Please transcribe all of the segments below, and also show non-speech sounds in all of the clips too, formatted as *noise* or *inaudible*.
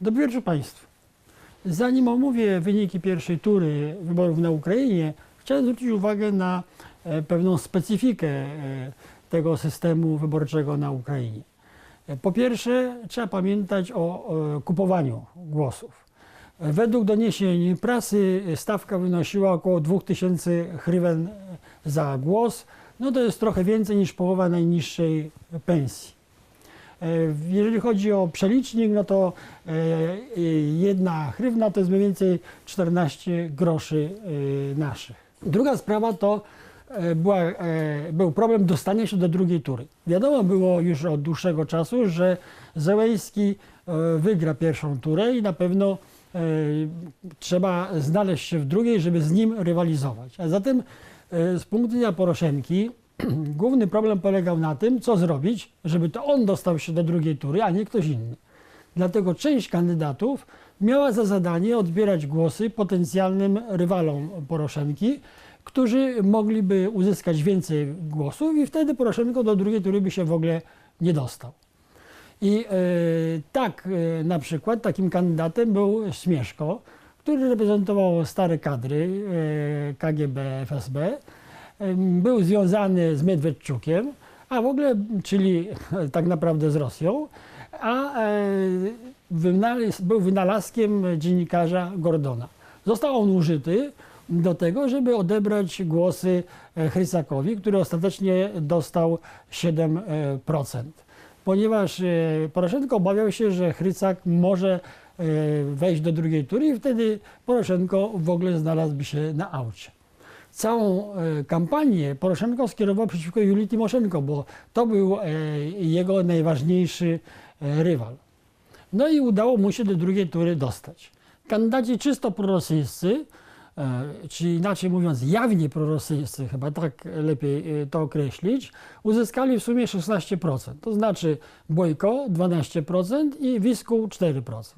Dobry wieczór Państwu. Zanim omówię wyniki pierwszej tury wyborów na Ukrainie, chciałem zwrócić uwagę na e, pewną specyfikę e, tego systemu wyborczego na Ukrainie. E, Po pierwsze, trzeba pamiętać o kupowaniu głosów. Według doniesień prasy stawka wynosiła około 2000 hrywen za głos. No to jest trochę więcej niż połowa najniższej pensji. E, Jeżeli chodzi o przelicznik, no to e, jedna hrywna to jest mniej więcej 14 groszy e, naszych. Druga sprawa to była, był problem dostania się do drugiej tury. Wiadomo było już od dłuższego czasu, że Zełęski e, wygra pierwszą turę i na pewno trzeba znaleźć się w drugiej, żeby z nim rywalizować. A zatem z punktu widzenia Poroszenki *clears throat* główny problem polegał na tym, co zrobić, żeby to on dostał się do drugiej tury, a nie ktoś inny. Dlatego część kandydatów miała za zadanie odbierać głosy potencjalnym rywalom Poroszenki, którzy mogliby uzyskać więcej głosów i wtedy Poroszenko do drugiej tury by się w ogóle nie dostał. I e, tak e, na przykład takim kandydatem był Śmieszko, który reprezentował stare kadry e, KGB, FSB. Był związany z Medwedczukiem, a w ogóle, czyli *laughs* tak naprawdę z Rosją, a e, wynalaz, był wynalazkiem dziennikarza Gordona. Został on użyty do tego, żeby odebrać głosy e, Chrysakowi, który ostatecznie dostał 7%. Ponieważ e, Poroszenko obawiał się, że Chrysak może wejść do drugiej tury i wtedy Poroszenko w ogóle znalazłby się na aucie całą e, kampanię Poroszenko skierował przeciwko Julii Timoszenko, bo to był e, jego najważniejszy e, rywal. No i udało mu się do drugiej tury dostać. Kandydaci czysto prorosyjscy, czy inaczej mówiąc jawnie prorosyjscy, chyba tak lepiej to określić, uzyskali w sumie 16%. To znaczy Bojko 12% i Wisku 4%.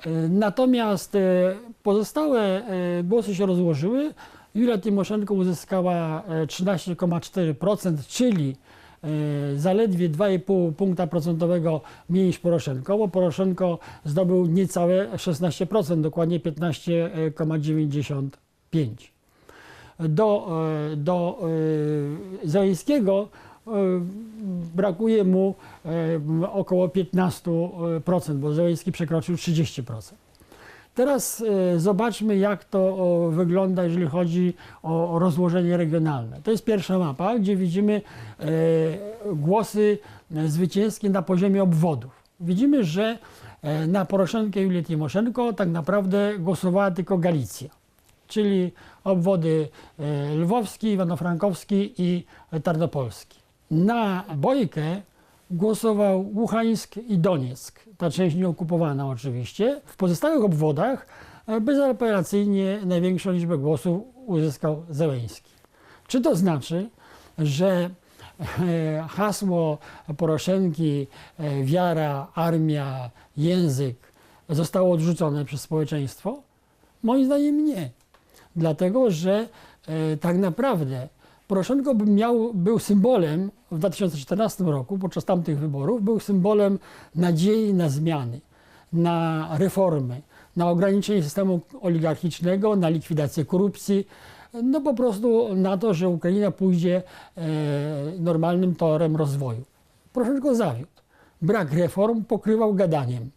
E, Natomiast pozostałe głosy się rozłożyły. Julia Tymoszenko uzyskała e, 13,4%, czyli e, zaledwie 2,5 punkta procentowego mniej niż Poroszenko, bo Poroszenko zdobył niecałe 16%, dokładnie 15,95%. Do, e, do e, Zeleńskiego e, brakuje mu e, około 15%, bo Zeleński przekroczył 30%. Teraz e, zobaczmy, jak to wygląda, jeżeli chodzi o rozłożenie regionalne. To jest pierwsza mapa, gdzie widzimy e, głosy zwycięskie na poziomie obwodów. Widzimy, że e, na Poroszenkę Julię Timoszenko tak naprawdę głosowała tylko Galicja, czyli obwody lwowski, iwano-frankowski i tarnopolski. Na Bojkę głosował Łuchańsk i Donieck, ta część nieokupowana oczywiście. W pozostałych obwodach e, bezapelacyjnie największą liczbę głosów uzyskał Zełęński. Czy to znaczy, że e, hasło Poroszenki e, wiara, armia, język zostało odrzucone przez społeczeństwo? Moim zdaniem nie. Dlatego, że tak naprawdę Poroszenko miał, był symbolem w 2014 roku, podczas tamtych wyborów, był symbolem nadziei na zmiany, na reformy, na ograniczenie systemu oligarchicznego, na likwidację korupcji, no po prostu na to, że Ukraina pójdzie e, normalnym torem rozwoju. Poroszenko zawiódł. Brak reform pokrywał gadaniem.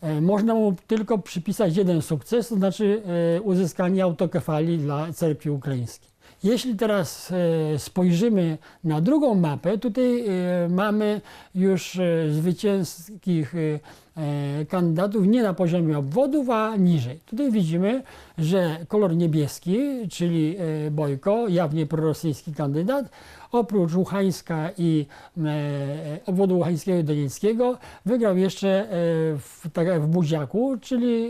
E, Można mu tylko przypisać jeden sukces, to znaczy e, uzyskanie autokefalii dla cerkwi ukraińskiej. Jeśli teraz e, spojrzymy na drugą mapę, tutaj e, mamy już e, zwycięskich kandydatów nie na poziomie obwodów, a niżej. Tutaj widzimy, że kolor niebieski, czyli e, Bojko, jawnie prorosyjski kandydat, oprócz Łuchańska i e, obwodu Łuchańskiego i Donieckiego, wygrał jeszcze e, w, tak w Buziaku, czyli e,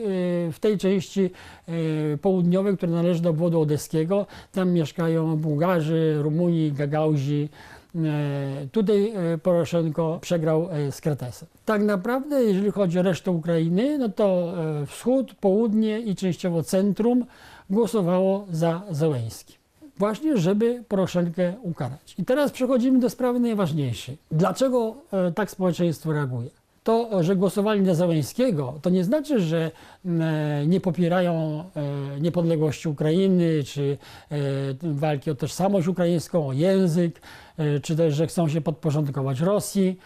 w tej części e, południowej, która należy do obwodu odeskiego. Tam mieszkają Bułgarzy, Rumuni, Gagauzi. E, Tutaj e, Poroszenko przegrał e, z Kretesem. Tak naprawdę, jeżeli chodzi o resztę Ukrainy, no to wschód, południe i częściowo centrum głosowało za Zełęskim właśnie żeby Poroszenkę ukarać. I teraz przechodzimy do sprawy najważniejszej. Dlaczego tak społeczeństwo reaguje? To, że głosowali na Załęskiego, to nie znaczy, że e, nie popierają e, niepodległości Ukrainy, czy e, walki o tożsamość ukraińską, o język, czy też, że chcą się podporządkować Rosji.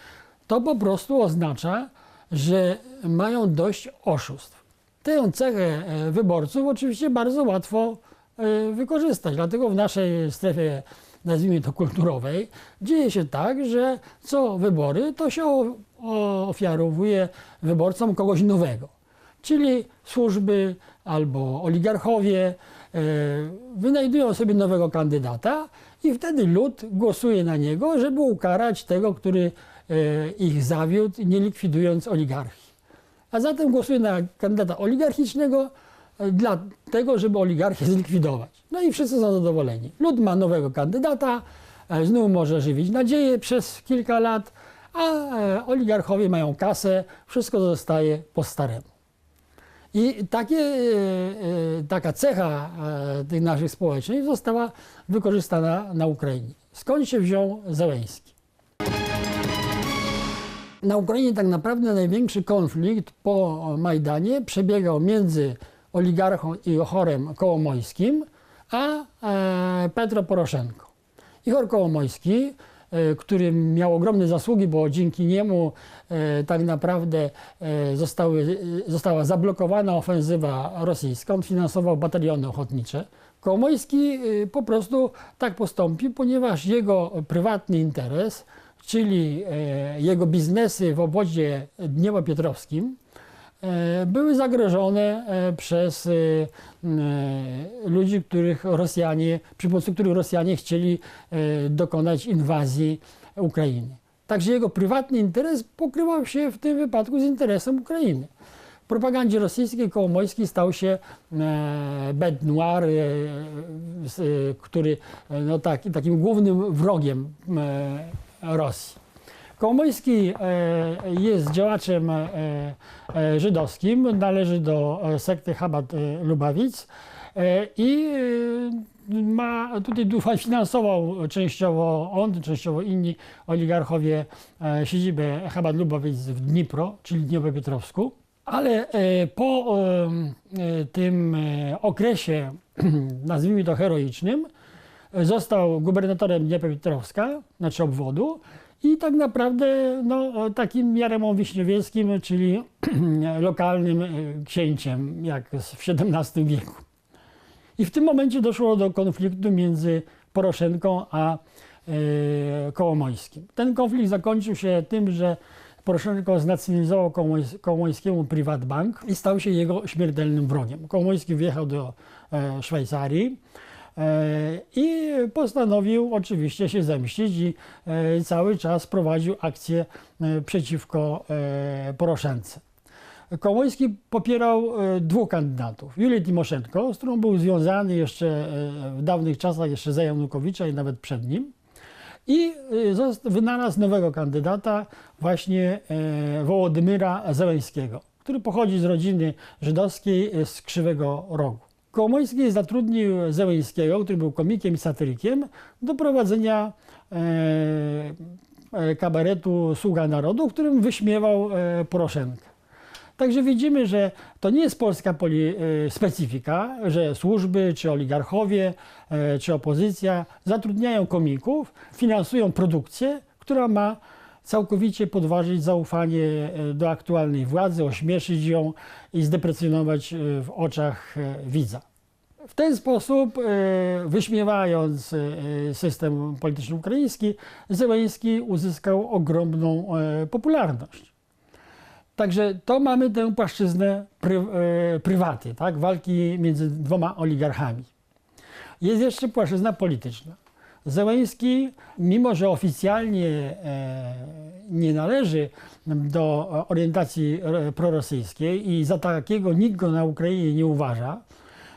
To po prostu oznacza, że mają dość oszustw. Tę cechę wyborców oczywiście bardzo łatwo wykorzystać. Dlatego w naszej strefie, nazwijmy to kulturowej, dzieje się tak, że co wybory, to się ofiarowuje wyborcom kogoś nowego. Czyli służby albo oligarchowie e, wynajdują sobie nowego kandydata i wtedy lud głosuje na niego, żeby ukarać tego, który e, ich zawiódł, nie likwidując oligarchii. A zatem głosuje na kandydata oligarchicznego e, dlatego, żeby oligarchię zlikwidować. No i wszyscy są zadowoleni. Lud ma nowego kandydata, znów może żywić nadzieję przez kilka lat, a oligarchowie mają kasę, wszystko zostaje po staremu. I takie, e, e, taka cecha e, tych naszych społeczeństw została wykorzystana na Ukrainie. Skąd się wziął Zełęński? Na Ukrainie tak naprawdę największy konflikt po Majdanie przebiegał między oligarchą i Ochorem Kołomojskim, a Petro Poroszenko. Ichor Kołomojski, e, który miał ogromne zasługi, bo dzięki niemu e, tak naprawdę e, zostały, e, została zablokowana ofensywa rosyjska. On finansował bataliony ochotnicze. Kołomojski e, po prostu tak postąpił, ponieważ jego prywatny interes, czyli e, jego biznesy w obwodzie Dniepropietrowskim, e, były zagrożone e, przez e, e, ludzi, których Rosjanie, przy pomocy których Rosjanie chcieli e, dokonać inwazji Ukrainy. Także jego prywatny interes pokrywał się w tym wypadku z interesem Ukrainy. W propagandzie rosyjskiej Kołomojski stał się e, noir, e, e, który e, no, tak, takim głównym wrogiem e, Rosji. Kołomojski e, jest działaczem e, e, żydowskim, należy do sekty Chabad Lubawic i ma tutaj finansował częściowo on, częściowo inni oligarchowie siedzibę Chabad Lubawic w Dnipro, czyli Dniepropietrowsku. Ale po tym okresie, *clears throat* nazwijmy to heroicznym, został gubernatorem Dniepropietrowska, znaczy obwodu i tak naprawdę no, takim Jaremą Wiśniowieckim, czyli *clears throat* lokalnym e, księciem, jak w XVII wieku. I w tym momencie doszło do konfliktu między Poroszenką a e, Kołomojskim. Ten konflikt zakończył się tym, że Poroszenko znacjonalizował Kołomońskiemu Privatbank i stał się jego śmiertelnym wrogiem. Kołomoński wjechał do e, Szwajcarii i postanowił oczywiście się zemścić i e, cały czas prowadził akcję e, przeciwko e, Poroszence. Kołoński popierał e, dwóch kandydatów. Julię Timoszenko, z którą był związany jeszcze e, w dawnych czasach, jeszcze za Janukowicza i nawet przed nim. I e, wynalazł nowego kandydata, właśnie e, Wołodymyra Zełęńskiego, który pochodzi z rodziny żydowskiej e, z Krzywego Rogu. Kołomoński zatrudnił Zełęńskiego, który był komikiem i satyrykiem, do prowadzenia e, e, kabaretu Sługa Narodu, w którym wyśmiewał e, Poroszenkę. Także widzimy, że to nie jest polska poli, specyfika, że służby, czy oligarchowie, czy opozycja zatrudniają komików, finansują produkcję, która ma całkowicie podważyć zaufanie e, do aktualnej władzy, ośmieszyć ją i zdeprecjonować e, w oczach e, widza. W ten sposób, wyśmiewając system polityczny ukraiński, Zełenski uzyskał ogromną popularność. Także to mamy tę płaszczyznę pry, prywaty, tak? walki między dwoma oligarchami. Jest jeszcze płaszczyzna polityczna. Zełenski, mimo że oficjalnie e, nie należy do orientacji e, prorosyjskiej i za takiego nikt go na Ukrainie nie uważa,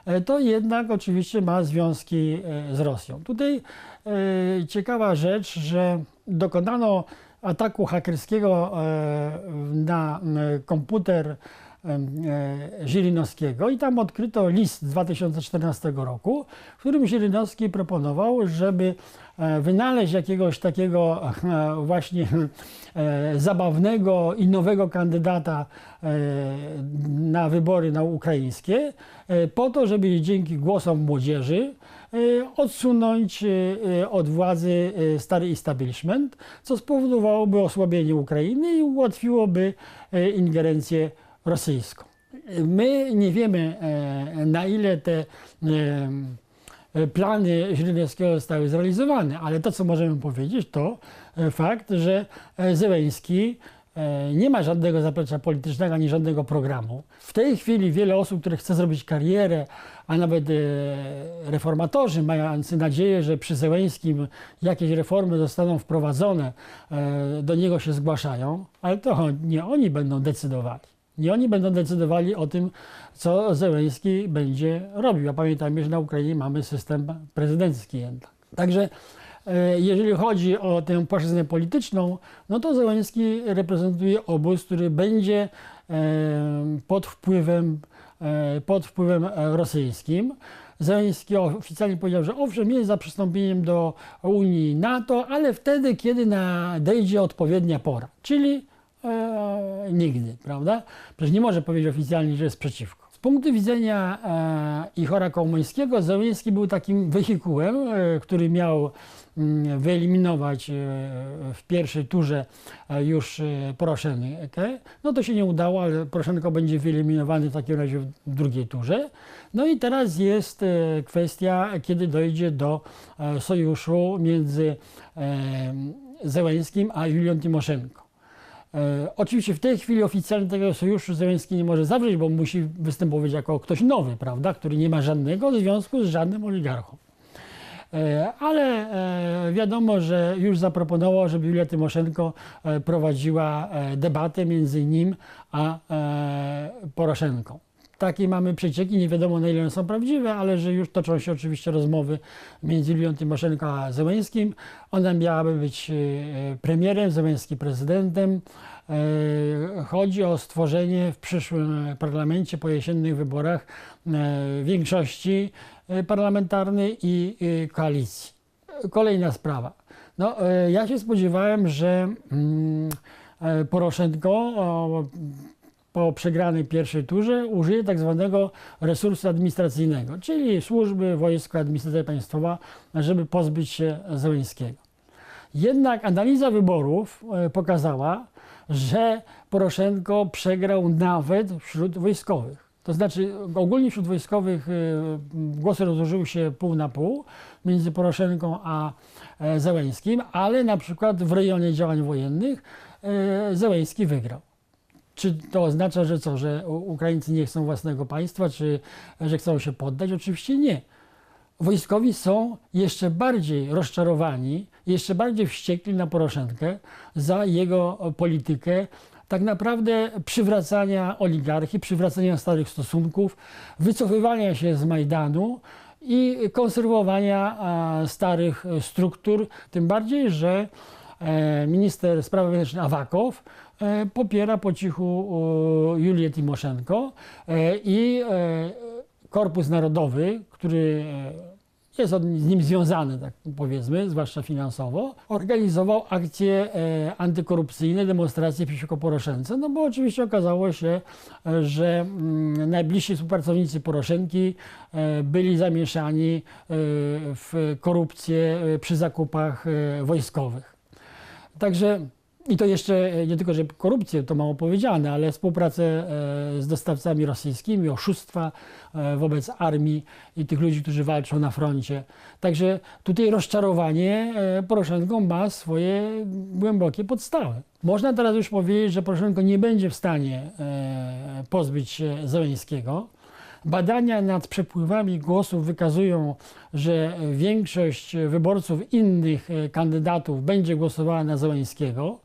e, to jednak oczywiście ma związki e, z Rosją. Tutaj e, ciekawa rzecz, że dokonano ataku hakerskiego e, na e, komputer e, Zirinowskiego i tam odkryto list z 2014 roku, w którym Zirinowski proponował, żeby e, wynaleźć jakiegoś takiego e, właśnie e, zabawnego i nowego kandydata e, na wybory na ukraińskie, e, po to, żeby dzięki głosom młodzieży e, odsunąć e, od władzy e, stary establishment, co spowodowałoby osłabienie Ukrainy i ułatwiłoby e, ingerencję rosyjską. My nie wiemy, e, na ile te e, plany Źródłowskiego zostały zrealizowane, ale to, co możemy powiedzieć, to e, fakt, że Zełenski nie ma żadnego zaplecza politycznego ani żadnego programu. W tej chwili wiele osób, które chce zrobić karierę, a nawet reformatorzy mający nadzieję, że przy Zełenskim jakieś reformy zostaną wprowadzone, do niego się zgłaszają, ale to nie oni będą decydowali. Nie oni będą decydowali o tym, co Zełenski będzie robił. A pamiętajmy, że na Ukrainie mamy system prezydencki jednak. Także e, jeżeli chodzi o tę płaszczyznę polityczną, no to Zełenski reprezentuje obóz, który będzie e, pod wpływem, e, pod wpływem rosyjskim. Zełenski oficjalnie powiedział, że owszem, jest za przystąpieniem do Unii NATO, ale wtedy, kiedy nadejdzie odpowiednia pora, czyli e, nigdy, prawda? Przecież nie może powiedzieć oficjalnie, że jest przeciwko. Z punktu widzenia e, Ichora Kołomońskiego, Zełenski był takim wehikułem, e, który miał mm, wyeliminować e, w pierwszej turze e, już e, Poroszenkę. No to się nie udało, ale Poroszenko będzie wyeliminowany w takim razie w drugiej turze. No i teraz jest e, kwestia, kiedy dojdzie do e, sojuszu między e, a Julią Tymoszenko. E, oczywiście w tej chwili oficjalnie tego sojuszu Zełenski nie może zawrzeć, bo musi występować jako ktoś nowy, prawda, który nie ma żadnego związku z żadnym oligarchą. E, ale e, wiadomo, że już zaproponował, żeby Julia Tymoszenko e, prowadziła e, debatę między nim a e, Poroszenką. Takie mamy przecieki, nie wiadomo na ile one są prawdziwe, ale że już toczą się oczywiście rozmowy między Julią Tymoszenko a Zełenskim. Ona miałaby być e, premierem, Zełenski prezydentem. E, Chodzi o stworzenie w przyszłym parlamencie po jesiennych wyborach e, większości e, parlamentarnej i e, koalicji. Kolejna sprawa. No, e, ja się spodziewałem, że mm, e, Poroszenko po przegranej pierwszej turze użyje tak zwanego resursu administracyjnego, czyli służby, wojsko, administracja państwowa, żeby pozbyć się Zełenskiego. Jednak analiza wyborów e, pokazała, że Poroszenko przegrał nawet wśród wojskowych. To znaczy ogólnie wśród wojskowych e, głosy rozłożyły się pół na pół między Poroszenką a e, Zełenskim, ale na przykład w rejonie działań wojennych Zełenski wygrał. Czy to oznacza, że co, że Ukraińcy nie chcą własnego państwa, czy że chcą się poddać? Oczywiście nie. Wojskowi są jeszcze bardziej rozczarowani, jeszcze bardziej wściekli na Poroszenkę za jego politykę tak naprawdę przywracania oligarchii, przywracania starych stosunków, wycofywania się z Majdanu i konserwowania starych struktur, tym bardziej, że e, minister spraw wewnętrznych Awakow popiera po cichu e, Julię Timoszenko e, i e, Korpus Narodowy, który e, jest z nim związany, tak powiedzmy, zwłaszcza finansowo, organizował akcje e, antykorupcyjne, demonstracje przeciwko Poroszence, no bo oczywiście okazało się, e, że mm, najbliżsi współpracownicy Poroszenki e, byli zamieszani e, w korupcję e, przy zakupach e, wojskowych. Także i to jeszcze e, nie tylko, że korupcję to mało powiedziane, ale współpracę e, z dostawcami rosyjskimi, oszustwa e, wobec armii i tych ludzi, którzy walczą na froncie. Także tutaj rozczarowanie Poroszenką ma swoje głębokie podstawy. Można teraz już powiedzieć, że Poroszenko nie będzie w stanie pozbyć się Zełenskiego. Badania nad przepływami głosów wykazują, że większość wyborców innych kandydatów będzie głosowała na Zełenskiego.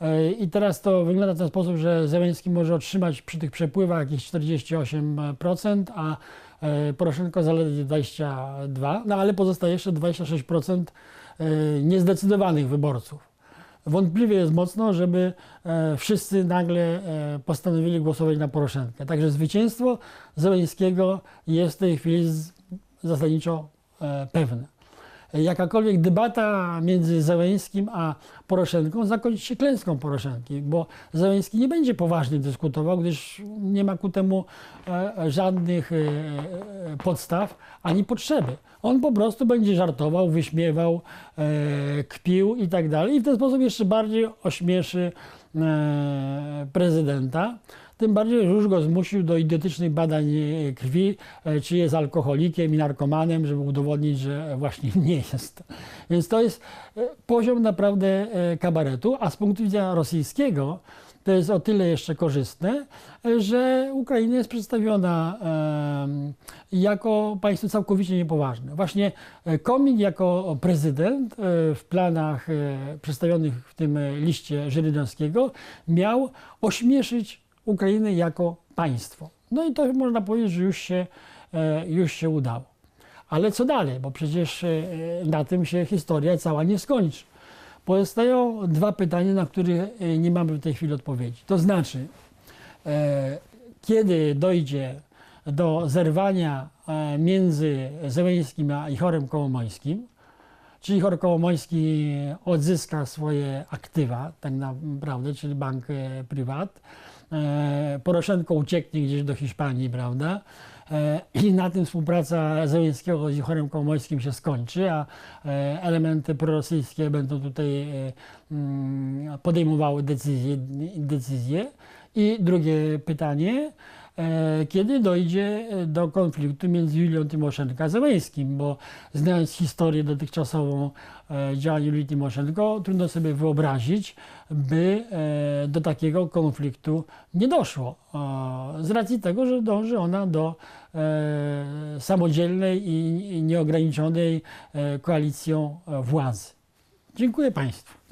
E, I teraz to wygląda w ten sposób, że Zełenski może otrzymać przy tych przepływach jakieś 48%, a e, Poroszenko zaledwie 22%, no ale pozostaje jeszcze 26% e, niezdecydowanych wyborców. wątpliwie jest mocno, żeby wszyscy nagle postanowili głosować na Poroszenkę. Także zwycięstwo Zeleńskiego jest w tej chwili zasadniczo pewne. Jakakolwiek debata między Zeleńskim a Poroszenką zakończy się klęską Poroszenki, bo Zeleński nie będzie poważnie dyskutował, gdyż nie ma ku temu e, żadnych e, e, podstaw ani potrzeby. On po prostu będzie żartował, wyśmiewał, kpił i tak dalej i w ten sposób jeszcze bardziej ośmieszy prezydenta. Tym bardziej, że już go zmusił do idiotycznych badań e, krwi, e, czy jest alkoholikiem i narkomanem, żeby udowodnić, że właśnie *laughs* nie jest. Więc to jest e, poziom naprawdę kabaretu, a z punktu widzenia rosyjskiego to jest o tyle jeszcze korzystne, że Ukraina jest przedstawiona jako państwo całkowicie niepoważne. Właśnie Komik jako prezydent w planach przedstawionych w tym liście Żyrydowskiego miał ośmieszyć Ukrainę jako państwo. No i to można powiedzieć, że już się, e, już się udało. Ale co dalej? Bo przecież e, na tym się historia cała nie skończy. Pozostają dwa pytania, na które e, nie mamy w tej chwili odpowiedzi. To znaczy, e, kiedy dojdzie do zerwania e, między Zeleńskim a Ichorem Kołomońskim, czyli Ichor Kołomoński odzyska swoje aktywa, tak naprawdę, czyli bank e, prywat, e, Poroszenko ucieknie gdzieś do Hiszpanii, prawda? E, I na tym współpraca Zeleńskiego z Ichorem Kołomońskim się skończy, a e, elementy prorosyjskie będą tutaj e, mm, podejmowały decyzje, decyzje. I drugie pytanie, e, kiedy dojdzie do konfliktu między Julią Tymoszenko a Zeleńskim, bo znając historię dotychczasową e, działań Julii Tymoszenko, trudno sobie wyobrazić, by e, do takiego konfliktu nie doszło. E, Z racji tego, że dąży ona do e, samodzielnej i nieograniczonej e, koalicją e, władzy. Dziękuję Państwu.